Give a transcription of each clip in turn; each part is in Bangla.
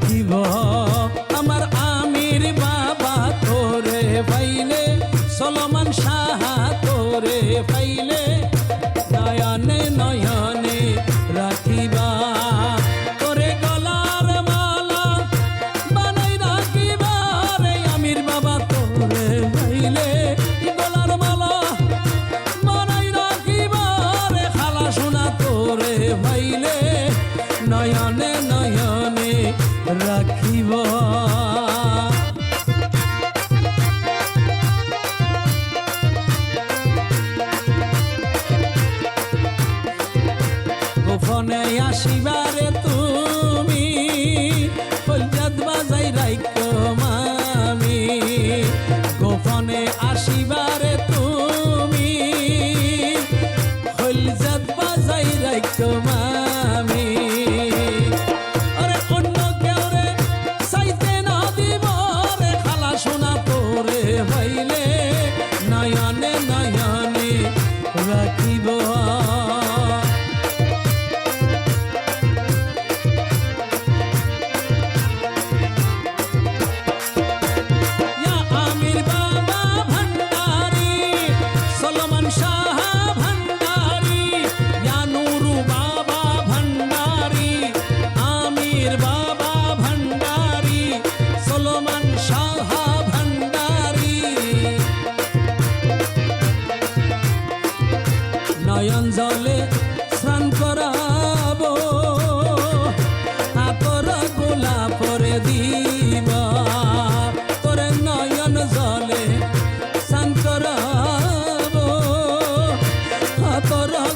থাকিব জীবনে আসিবারে তুমি। ফজ্জাত বাজাই রাইকো মামি। গোপনে আসিবারে তুমি। ফজ্জাত বাজাই রাইকো মামি। ভাইলে নয়নে নয়নে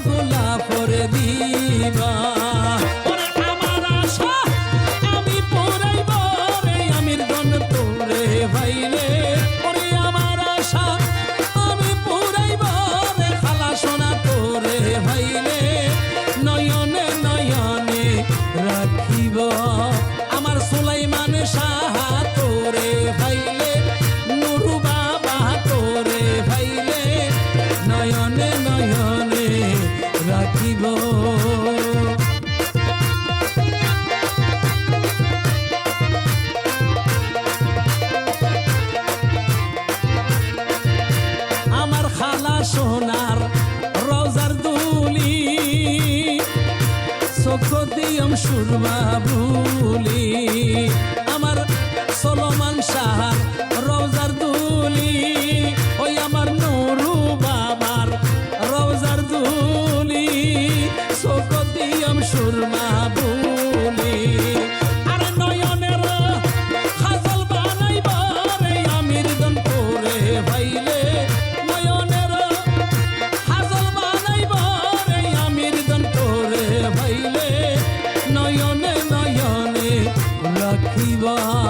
গোলা পরে দিয়ে খদিয়ম সুরমা ভুলি। আমার সলমান সাহা রাখিবা।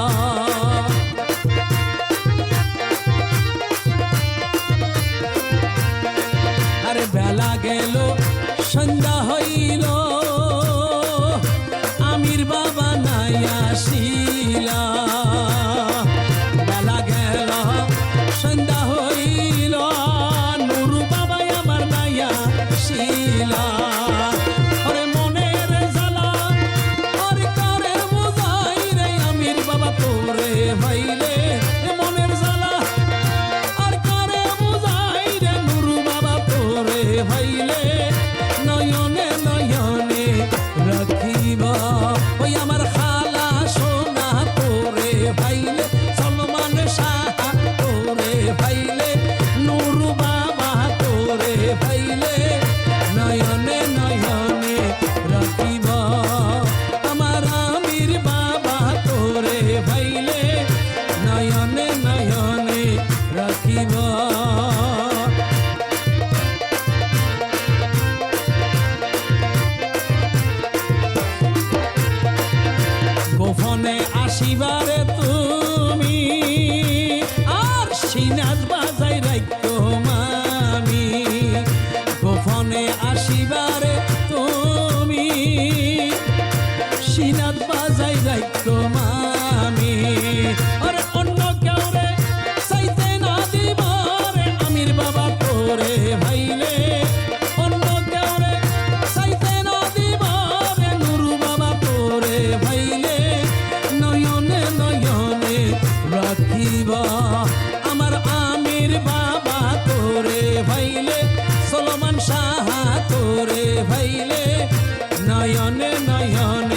শিবারে তুমি। আর শিনাজ বাজাই রাখ করে ভাইলে নয়নে নয়নে